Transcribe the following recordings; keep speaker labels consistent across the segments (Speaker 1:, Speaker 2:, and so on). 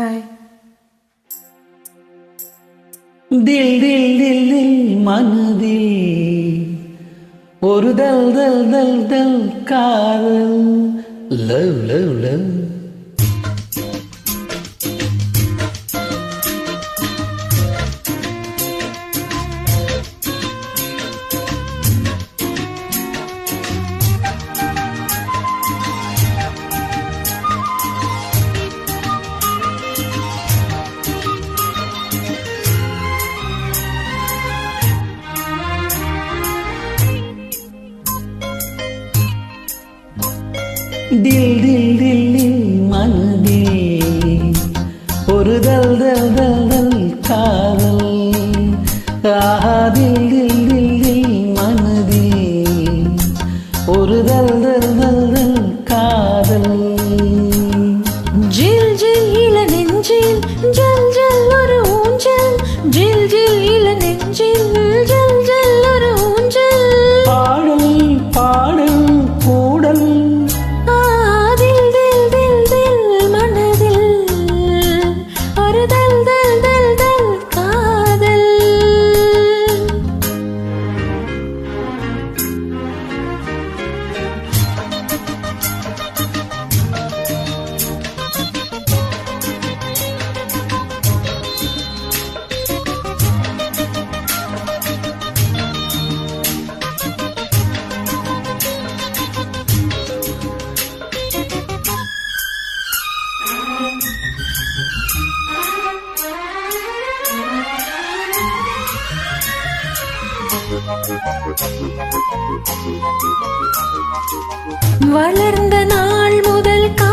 Speaker 1: Hi
Speaker 2: தில் தில் தில் தில் மனதில். ஒரு தல் தல் தல் தல் காதல். லவ் லவ் லவ் டில் டில் டில்லில் தில் மனதில். ஒரு தல் தல் தல் தல் காதல். ஆஹா தில் தில் தில் தில் மனதில். ஒரு தல் தல் தல் தல் காதல்.
Speaker 1: ஜில் ஜில் இள நெஞ்சில் ஜல் ஜல் ஒரு ஊஞ்சல். ஜில் ஜில் இள நெஞ்சில் வளர்ந்த நாள் முதல் கா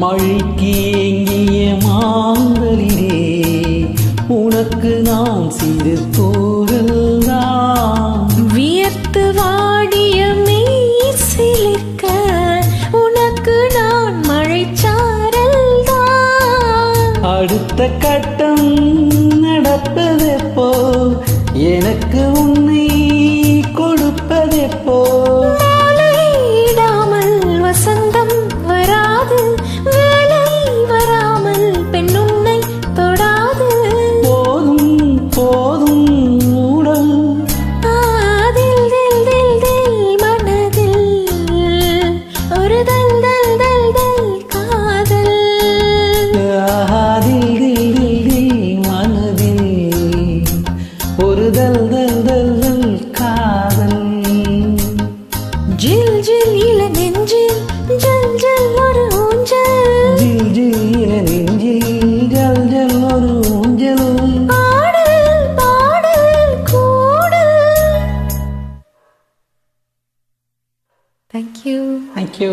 Speaker 2: மழைக்கு ஏங்கிய எனக்கு
Speaker 1: உன் நெஞ்சில் ஜல் ஜல் ஒரு ஊஞ்சல்
Speaker 2: ஜில் ஜில் நெஞ்சில் ஜல் ஜல் ஒரு ஊஞ்சல்
Speaker 1: பாடல் பாடல் கூடல். Thank you
Speaker 2: thank you